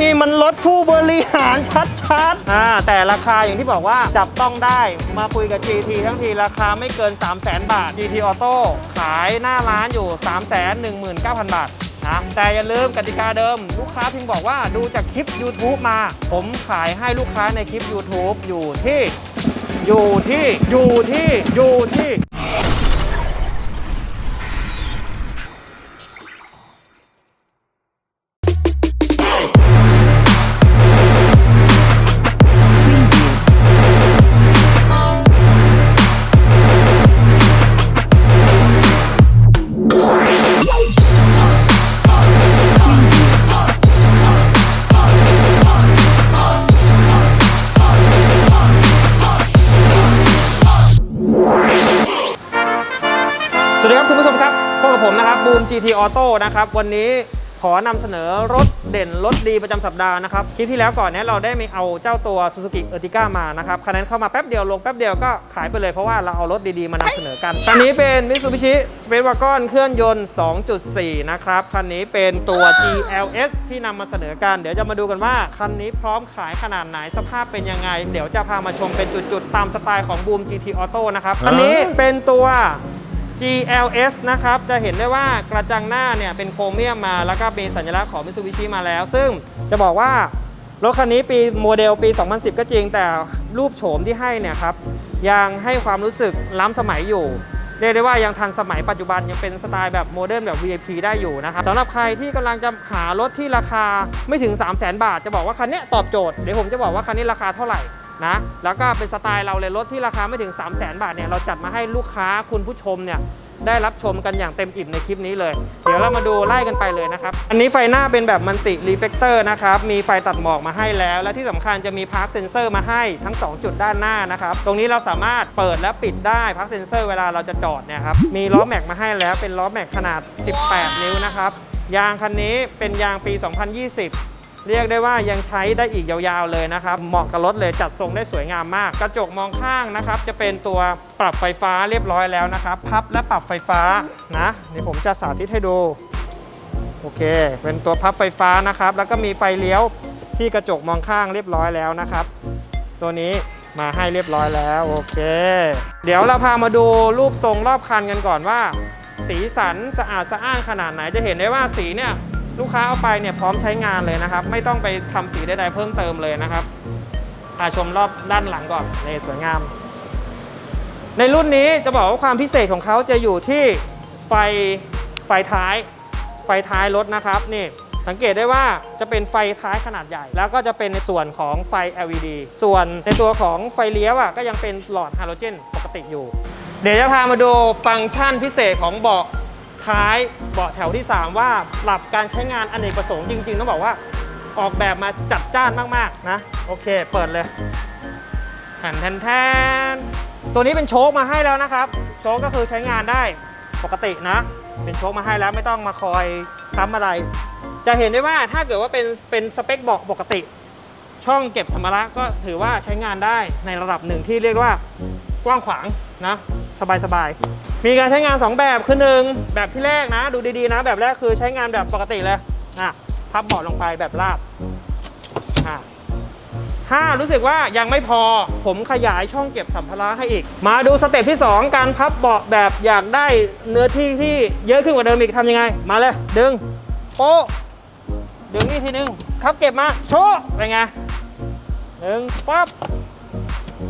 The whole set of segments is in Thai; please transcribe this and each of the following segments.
นี่มันรถผู้บริหารชัดๆอ่าแต่ราคาอย่างที่บอกว่าจับต้องได้มาคุยกับ GT ทั้งทีราคาไม่เกิน 3 0 0 0 0 0บาท GT Auto ขายหน้าร้านอยู่ 3 1 9 0 0 0 บาทนะแต่อย่าลืมกติกาเดิม ลูกค้าเพิงบอกว่าดูจากคลิป YouTube มา ผมขายให้ลูกค้าในคลิป YouTube อยู่ที่ อยู่ที่อยู่ที่อยู่ที่ GT Auto นะครับ วันนี้ขอนำเสนอรถเด่นรถดีประจำสัปดาห์นะครับ คลิปที่แล้วก่อนเนี้เราได้มีเอาเจ้าตัว Suzuki Ertiga มานะครับคันนั้นเข้ามาแป๊บเดียวลงแป๊บเดียวก็ขายไปเลยเพราะว่าเราเอารถดีๆ มานำเสนอกัน คันนี้เป็น Mitsubishi Space Wagon เครื่องยนต์ 2.4 นะครับ คันนี้เป็นตัว GLS ที่นำมาเสนอกัน เดี๋ยวจะมาดูกันว่า คันนี้พร้อมขายขนาดไหนสภาพเป็นยังไง เดี๋ยวจะพามาชมเป็นจุดๆ ตามสไตล์ของบูม GT Auto นะครับอันนี้เป็นตัว GLS นะครับ จะเห็นได้ว่ากระจังหน้าเนี่ยเป็นโครเมียมมา แล้วก็มีสัญลักษณ์ของ Mitsubishi มาแล้ว ซึ่งจะบอกว่ารถคันนี้ปีโมเดลปี 2010 ก็จริง แต่รูปโฉมที่ให้เนี่ยครับยังให้ความรู้สึกล้ำสมัยอยู่ เรียกได้ว่ายังทันสมัยปัจจุบันยังเป็นสไตล์แบบโมเดิร์นแบบ VIP ได้อยู่นะครับสำหรับใครที่กำลังจะหารถที่ราคาไม่ถึง 3 0 0 0 0 0 บาท จะบอกว่าคันนี้ตอบโจทย์ เดี๋ยวผมจะบอกว่าคันนี้ราคาเท่าไหร่ นะแล้วก็เป็นสไตล์เราเลยรถที่ราคาไม่ถึง 3 0 0 0 0 0บาทเนี่ยเราจัดมาให้ลูกค้าคุณผู้ชมเนี่ยได้รับชมกันอย่างเต็มอิ่มในคลิปนี้เลย เดี๋ยวเรามาดูไล่กันไปเลยนะครับ อันนี้ไฟหน้าเป็นแบบมันติรีเฟกเตอร์นะครับ มีไฟตัดหมอกมาให้แล้ว และที่สำคัญจะมีพาร์คเซนเซอร์มาให้ทั้ง 2 จุดด้านหน้านะครับ ตรงนี้เราสามารถเปิดและปิดได้พาร์คเซนเซอร์เวลาเราจะจอดเนี่ยครับ มีล้อแม็กมาให้แล้วเป็นล้อแม็กขนาด 18 นิ้วนะครับ ยางคันนี้เป็นยางปี 2020 เรียกได้ว่ายังใช้ได้อีกยาวๆเลยนะครับ เหมาะกับรถเลยจัดทรงได้สวยงามมาก กระจกมองข้างนะครับ จะเป็นตัวปรับไฟฟ้าเรียบร้อยแล้วนะครับ พับและปรับไฟฟ้านะเดี๋ยวผมจะสาธิตให้ดูโอเค เป็นตัวพับไฟฟ้านะครับ แล้วก็มีไฟเลี้ยวที่กระจกมองข้างเรียบร้อยแล้วนะครับ ตัวนี้มาให้เรียบร้อยแล้วโอเค เดี๋ยวเราพามาดูรูปทรงรอบคันกันก่อนว่า สีสันสะอาดสะอ้านขนาดไหนจะเห็นได้ว่าสีเนี่ย ลูกค้าเอาไปเนี่ยพร้อมใช้งานเลยนะครับ ไม่ต้องไปทำสีใดๆเพิ่มเติมเลยนะครับพาชมรอบด้านหลังก่อนนี่สวยงาม ในรุ่นนี้จะบอกว่าความพิเศษของเขาจะอยู่ที่ไฟไฟท้าย ไฟท้ายรถนะครับนี่สังเกตได้ว่าจะเป็นไฟท้ายขนาดใหญ่ แล้วก็จะเป็นในส่วนของไฟ LED ส่วนในตัวของไฟเลี้ยวอะก็ยังเป็นหลอดฮาโลเจนปกติอยู่ เดี๋ยวจะพามาดูฟังก์ชันพิเศษของเบาะ ท้ายเบาะแถวที่ 3 ว่าปรับการใช้งานอเนกประสงค์จริง ๆ ต้องบอกว่าออกแบบมาจัดจ้านมากๆนะ โอเค เปิดเลยแทนแทนตัวนี้เป็นโชคมาให้แล้วนะครับ โชคก็คือใช้งานได้ปกตินะ เป็นโชคมาให้แล้วไม่ต้องมาคอยค้ำอะไร จะเห็นได้ว่าถ้าเกิดว่าเป็นเป็นสเปคเบาะปกติ ช่องเก็บสัมภาระก็ถือว่าใช้งานได้ในระดับหนึ่งที่เรียกว่ากว้างขวางนะ สบายๆ มีการใช้งาน 2 แบบคือหนึ่งแบบที่แรกนะ ดูดีๆนะ แบบแรกคือใช้งานแบบปกติเลยอะพับเบาะลงไปแบบราบอะถ้ารู้สึกว่ายังไม่พอผมขยายช่องเก็บสัมภาระให้อีก มาดูสเต็ปที่ 2 การพับเบาะแบบอยากได้เนื้อที่ที่เยอะขึ้นกว่าเดิมอีกทำยังไง มาเลย ดึง โป๊ะดึงนี่ทีนึงครับเก็บมาโชว์เป็นไงหนึ่งปั๊บ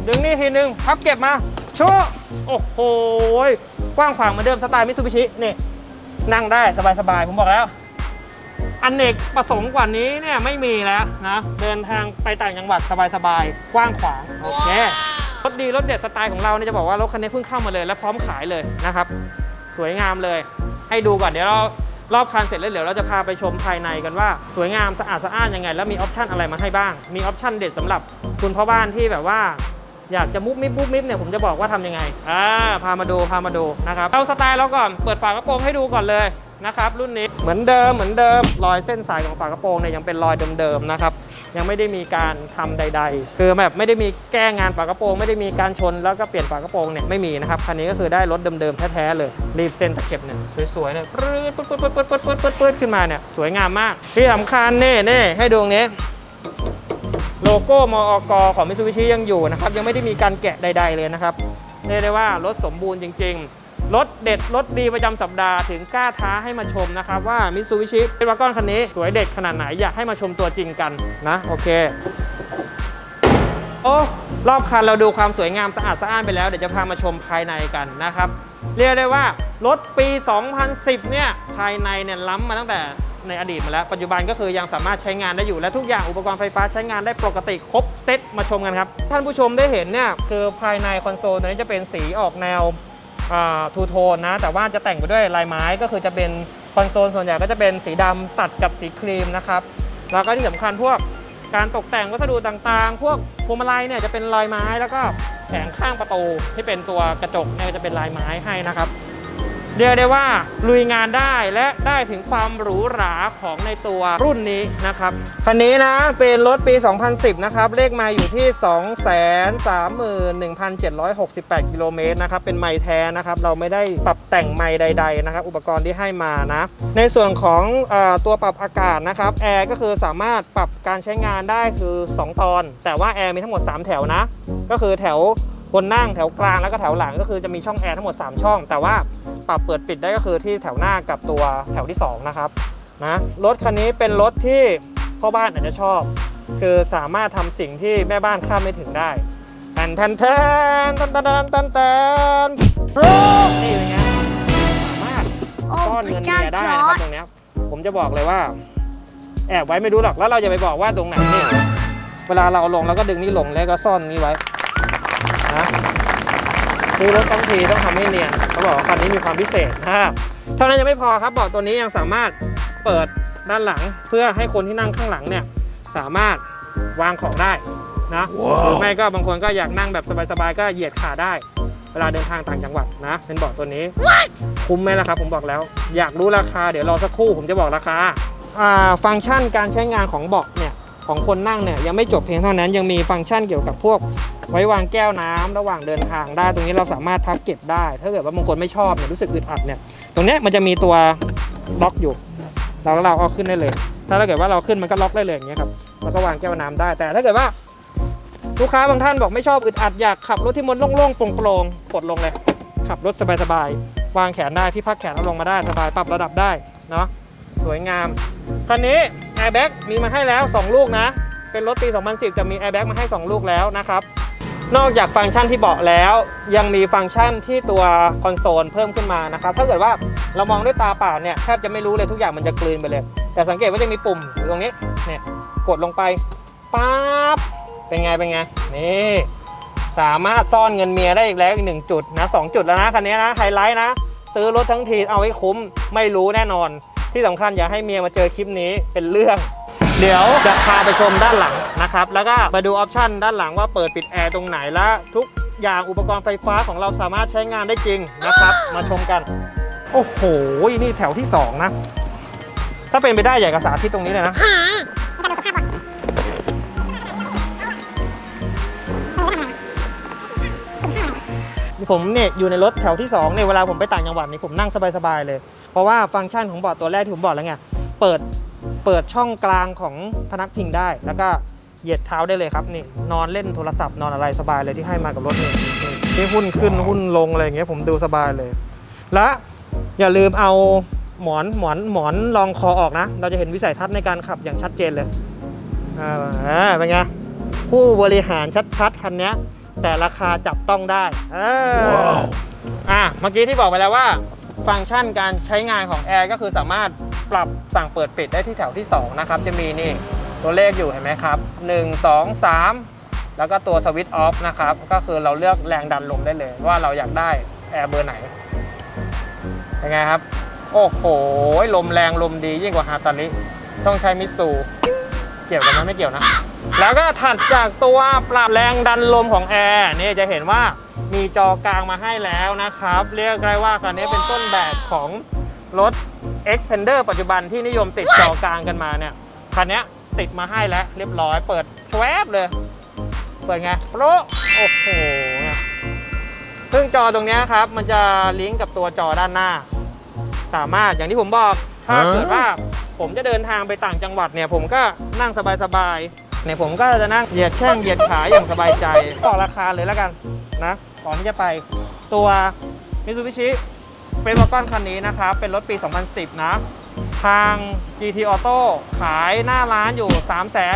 ดึงนี่ทีนึงพับเก็บมาโชว์โอ้โห กว้างขวางเหมือนเดิมสไตล์มิ t ซูบิชินี่นั่งได้สบายๆ ผมบอกแล้ว อันเนกประสงค์กว่านี้เนี่ยไม่มีแล้วนะ เดินทางไปต่างจังหวัดสบายๆ กว้างขวาง โอเค รถดี รถเด็ดสไตล์ของเราเนี่ยจะบอกว่ารถคันนี้เพิ่งเข้ามาเลย และพร้อมขายเลยนะครับ สวยงามเลย ให้ดูก่อนเดี๋ยวเรารอบคันเสร็จแล้วเดี๋ยวเราจะพาไปชมภายในกันว่า สวยงามสะอาดสะอ้านยังไง แล้วมีออปชันอะไรมาให้บ้าง มีออปชันเด็ดสำหรับคุณพ่อบ้านที่แบบว่า อยากจะมุบมิบมุบมิบเนี่ยผมจะบอกว่าทำยังไงอ่าพามาดูพามาดูนะครับเอาสไตล์เราก่อนเปิดฝากระโปรงให้ดูก่อนเลยนะครับรุ่นนี้เหมือนเดิมเหมือนเดิม รอยเส้นสายของฝากระโปรงเนี่ยยังเป็นรอยเดิมๆนะครับยังไม่ได้มีการทำใด ๆ คือแบบไม่ได้มีแก้งานฝากระโปรง ไม่ได้มีการชนแล้วก็เปลี่ยนฝากระโปรงเนี่ยไม่มีนะครับคันนี้ก็คือได้รถเดิมๆแท้ๆเลยรีบเส้นตะเข็บเนี่ยสวยๆเนี่ยปื๊ดปื๊ดปื๊ดปื๊ดปื๊ดปื๊ดปื๊ดขึ้นมาเนี่ยสวยงามมากที่สำคัญเน่เน่ให้ดวงนี้ ลโก้มอกของมิ t ซูบิชิยังอยู่นะครับ ยังไม่ได้มีการแกะใด ๆเลยนะครับเรียกได้ว่ารถสมบูรณ์จริง ๆ รถเด็ด รถดีประจำสัปดาห์ถึงกล้าท้าให้มาชมนะครับว่ามิ t ซูบิชิเป็นวากอนคันนี้ สวยเด็ดขนาดไหน อยากให้มาชมตัวจริงกันนะ โอเค โอ้รอบคันเราดูความสวยงามสะอาดสะอ้านไปแล้ว เดี๋ยวจะพามาชมภายในกันนะครับ เรียกได้ว่ารถปี 2010 เนี่ยภายในเนี่ยล้ำมาตั้งแต่ ในอดีตมาแล้ว ปัจจุบันก็คือยังสามารถใช้งานได้อยู่ และทุกอย่างอุปกรณ์ไฟฟ้าใช้งานได้ปกติครบเซตมาชมกันครับ ท่านผู้ชมได้เห็นเนี่ยคือภายในคอนโซลตัวนี้จะเป็นสีออกแนวทูโทนนะ แต่ว่าจะแต่งไปด้วยลายไม้ก็คือจะเป็นคอนโซลส่วนใหญ่ก็จะเป็นสีดำตัดกับสีครีมนะครับแล้วก็ที่สำคัญพวกการตกแต่งวัสดุต่างๆ พวกพวงมาลัยเนี่ยจะเป็นลายไม้แล้วก็แผงข้างประตูที่เป็นตัวกระจกเนี่ยจะเป็นลายไม้ให้นะครับ เรียกได้ว่าลุยงานได้และได้ถึงความหรูหราของในตัวรุ่นนี้นะครับคันนี้นะเป็นรถปี 2010 นะครับ เลขมาอยู่ที่ 231,768 กิโลเมตรนะครับ เป็นไม้แท้นะครับ เราไม่ได้ปรับแต่งไม้ใด ๆ นะครับ อุปกรณ์ที่ให้มานะ ในส่วนของอตัวปรับอากาศนะครับแอร์ก็คือสามารถปรับการใช้งานได้คือ 2 ตอน แต่ว่าแอร์มีทั้งหมด 3 แถวนะ ก็คือแถว คนนั่งแถวกลางแล้วก็แถวหลังก็คือจะมีช่องแอร์ทั้งหมด 3 ช่อง แต่ว่าปรับเปิดปิดได้ก็คือที่แถวหน้ากับตัวแถวที่ 2 นะครับนะรถคันนี้เป็นรถที่พ่อบ้านอาจจะชอบ คือสามารถทำสิ่งที่แม่บ้านคาดไม่ถึงได้แทนแทนแทนแทนแทนโปรนี่อย่างเงี้ยสามารถซ่อนเงินเมียได้นะครับตรงนี้ผมจะบอกเลยว่า แอบไว้ไม่รู้หรอกแล้วเราจะไปบอกว่าตรงไหนเนี่ยเวลาเราลงเราก็ดึงนี่ลงแล้วก็ซ่อนนี้ไว้ นะซื้อรถทั้งทีต้องทำให้เนียนเขาบอกว่าคันนี้มีความพิเศษนะครับเท่านั้นยังไม่พอครับเบาะตัวนี้ยังสามารถเปิดด้านหลังเพื่อให้คนที่นั่งข้างหลังเนี่ยสามารถวางของได้นะหรือไม่ก็บางคนก็อยากนั่งแบบสบายๆก็เหยียดขาได้ เวลาเดินทางต่างจังหวัดนะ เป็นเบาะตัวนี้ คุ้มไหมล่ะครับ ผมบอกแล้ว อยากรู้ราคาเดี๋ยวรอสักครู่ผมจะบอกราคาอ่าฟังก์ชันการใช้งานของเบาะเนี่ยของคนนั่งเนี่ยยังไม่จบเพียงเท่านั้นยังมีฟังก์ชันเกี่ยวกับพวก ไว้วางแก้วน้ำระหว่างเดินทางได้ ตรงนี้เราสามารถพับเก็บได้ ถ้าเกิดว่าบางคนไม่ชอบเนี่ยรู้สึกอึดอัดเนี่ย ตรงเนี้ยมันจะมีตัวล็อกอยู่ เราเราเอาขึ้นได้เลย ถ้าเกิดว่าเราขึ้นมันก็ล็อกได้เลยอย่างเงี้ยครับ แล้วก็วางแก้วน้ำได้ แต่ถ้าเกิดว่าลูกค้าบางท่านบอกไม่ชอบอึดอัดอยากขับรถที่มันโล่งๆโปร่งๆกดลงเลย ขับรถสบายๆ วางแขนได้ที่พักแขนเอาลงมาได้สบายปรับระดับได้เนาะสวยงามคันนี้แอร์แบ็กมีมาให้แล้ว 2 ลูกนะ เป็นรถปี 2010 จะมีแอร์แบ็กมาให้ 2 ลูกแล้วนะครับ นอกจากฟังก์ชันที่เบาะแล้ว ยังมีฟังก์ชันที่ตัวคอนโซลเพิ่มขึ้นมานะครับถ้าเกิดว่าเรามองด้วยตาเปล่าเนี่ยแทบจะไม่รู้เลยทุกอย่างมันจะกลืนไปเลย แต่สังเกตว่าจะมีปุ่มอยู่ตรงนี้เนี่ยกดลงไปปั๊บเป็นไงเป็นไงนี่สามารถซ่อนเงินเมียได้อีกแล้วอีกหนึ่งจุดนะสองจุดแล้วนะคันนี้นะไฮไลท์นะ ซื้อรถทั้งทีเอาให้คุ้มไม่รู้แน่นอน ที่สำคัญอย่าให้เมียมาเจอคลิปนี้เป็นเรื่อง เดี๋ยวจะพาไปชมด้านหลัง นะครับ แล้วก็มาดูออปชันด้านหลังว่าเปิดปิดแอร์ตรงไหนและทุกอย่างอุปกรณ์ไฟฟ้าของเราสามารถใช้งานได้จริงนะครับ มาชมกัน โอ้โห นี่แถวที่ 2 นะ ถ้าเป็นไปได้อยากกระสาที่ตรงนี้เลยนะผมเนี่ยอยู่ในรถแถวที่2เนี่ยเวลาผมไปต่างจังหวัดนี่ผมนั่งสบายๆเลย เพราะว่าฟังก์ชันของเบาะตัวแรกที่ผมบอกแล้วไงเปิดเปิดช่องกลางของพนักพิงได้แล้วก็ เหยียดเท้าได้เลยครับนี่นอนเล่นโทรศัพท์นอนอะไรสบายเลยที่ให้มากับรถนี่นี่ที่หุ้นขึ้นหุ้นลงอะไรอย่างเงี้ยผมดูสบายเลย และอย่าลืมเอาหมอนหมอนหมอนรองคอออกนะ เราจะเห็นวิสัยทัศน์ในการขับอย่างชัดเจนเลยอ่าอ่าเป็นไงผู้บริหารชัดๆคันเนี้ยแต่ราคาจับต้องได้อ่าอะเมื่อกี้ที่บอกไปแล้วว่า ฟังก์ชันการใช้งานของแอร์ก็คือสามารถปรับสั่งเปิดปิดได้ที่แถวที่ 2 นะครับ จะมีนี่ ตัวเลขอยู่เห็นไหมครับ 1 2 3 แล้วก็ตัวสวิตช์ออฟนะครับ ก็คือเราเลือกแรงดันลมได้เลย ว่าเราอยากได้แอร์เบอร์ไหนเป็นไงครับ โอ้โห ลมแรงลมดียิ่งกว่าฮาตาลิ ต้องใช้มิตซูเกี่ยวกันไหมไม่เกี่ยวนะ แล้วก็ถัดจากตัวปรับแรงดันลมของแอร์นี่จะเห็นว่ามีจอกลางมาให้แล้วนะครับ เรียกได้ว่าคันนี้เป็นต้นแบบของรถ Xpander ปัจจุบันที่นิยมติดจอกลางกันมาเนี่ยคันนี้ ติดมาให้แล้วเรียบร้อยเปิดแชวบเลย เปิดไงโปรโอ้โหเนี่ยซึ่งจอตรงเนี้ยครับ มันจะลิงก์กับตัวจอด้านหน้า สามารถอย่างที่ผมบอก ถ้าฮะเกิดว่าผมจะเดินทางไปต่างจังหวัดเนี่ย ผมก็นั่งสบายๆเนี่ยผมก็จะนั่งเหยียดแข้งเหยียดขาอย่างสบายใจบอกราคาเลยแล้วกันนะก่อนที่จะไปตัว Mitsubishi Space Wagon คันนี้นะครับ เป็นรถปี 2010 นะ ทาง GT Auto ขายหน้าร้านอยู่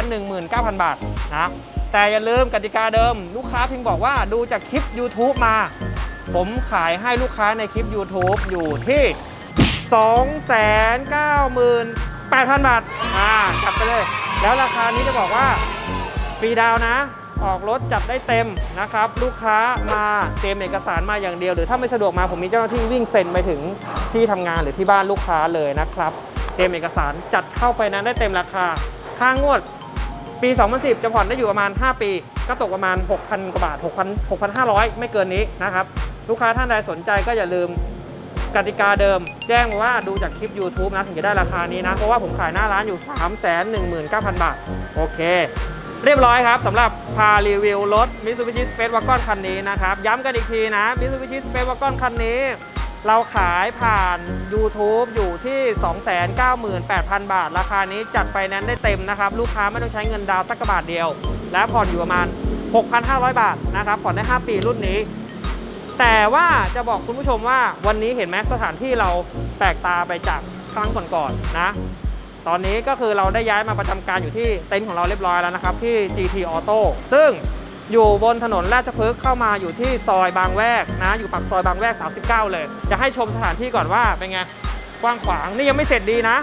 319,000 บาทนะ แต่อย่าลืมกติกาเดิม ลูกค้าเพิงบอกว่าดูจากคลิป YouTube มา ผมขายให้ลูกค้าในคลิป YouTube อยู่ที่ 298,000 บาท อ่าจับไปเลย แล้วราคานี้จะบอกว่าฟรีดาวน์นะออกรถจัดได้เต็มนะครับ ลูกค้ามาเตรียมเอกสารมาอย่างเดียว หรือถ้าไม่สะดวกมาผมมีเจ้าหน้าที่วิ่งเซ็นไปถึงที่ทำงานหรือที่บ้านลูกค้าเลยนะครับ เตรียมเอกสารจัดเข้าไปนั้นได้เต็มราคา ค่างวดปี 2010 จะผ่อนได้อยู่ประมาณ 5 ปี ก็ตกประมาณ 6,000 กว่าบาท 6,000 6,500 ไม่เกินนี้นะครับ ลูกค้าท่านใดสนใจก็อย่าลืมกติกาเดิม แจ้งมาว่าดูจากคลิป YouTube นะ ถึงจะได้ราคานี้นะ เพราะว่าผมขายหน้าร้านอยู่ 319,000 บาท โอเค เรียบร้อยครับสำหรับพารีวิวรถ Mitsubishi Space Wagon คันนี้นะครับ ย้ำกันอีกทีนะ Mitsubishi Space Wagon คันนี้ เราขายผ่าน YouTube อยู่ที่ 298,000 บาท ราคานี้จัดไฟแนนซ์ได้เต็มนะครับ ลูกค้าไม่ต้องใช้เงินดาวน์สักกระบาทเดียว และผ่อนอยู่ประมาณ 6,500 บาทนะครับ ผ่อนได้ 5 ปีรุ่นนี้ แต่ว่าจะบอกคุณผู้ชมว่าวันนี้เห็นไหมสถานที่เราแปลกตาไปจากครั้งก่อนๆนะตอนนี้ก็คือเราได้ย้ายมาประจำการอยู่ที่เต็นท์ของเราเรียบร้อยแล้วนะครับที่ GT Auto ซึ่ง อยู่บนถนนราชพฤกษ์เข้ามาอยู่ที่ซอยบางแวกนะ อยู่ปากซอยบางแวก 39 เลยจะให้ชมสถานที่ก่อนว่าเป็นไงกว้างขวางนี่ยังไม่เสร็จดีนะ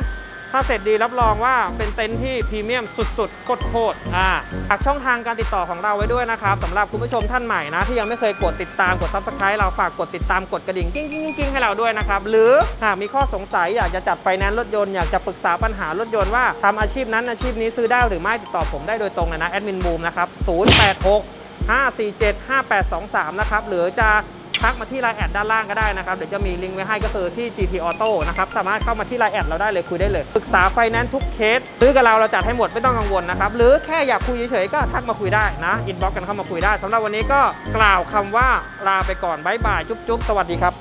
ถ้าเสร็จดีรับรองว่าเป็นเต็นท์ที่พรีเมียมสุดๆโคตรๆอ่าฝากช่องทางการติดต่อของเราไว้ด้วยนะครับสำหรับคุณผู้ชมท่านใหม่นะ ที่ยังไม่เคยกดติดตามกด subscribe เราฝากกดติดตามกดกระดิ่งกิ้งกิ้งกิ้งให้เราด้วยนะครับหรือหากมีข้อสงสัยอยากจะจัดไฟแนนซ์รถยนต์อยากจะปรึกษาปัญหารถยนต์ว่าทำอาชีพนั้นอาชีพนี้ซื้อได้หรือไม่ติดต่อผมได้โดยตรงเลยนะแอดมินบูมนะครับ086 547 5823 นะครับหรือจะ ทักมาที่ไลน์แอดด้านล่างก็ได้นะครับ เดี๋ยวจะมีลิงก์ไว้ให้ก็คือที่ GT Auto นะครับ สามารถเข้ามาที่ไลน์แอดเราได้เลยคุยได้เลย ปรึกษาไฟแนนซ์ทุกเคส ซื้อกับเราเราจัดให้หมดไม่ต้องกังวลนะครับ หรือแค่อยากคุยเฉยๆก็ทักมาคุยได้นะอินบ็อกกันเข้ามาคุยได้สำหรับวันนี้ก็กล่าวคำว่าลาไปก่อนบ๊ายบายจุ๊บๆสวัสดีครับ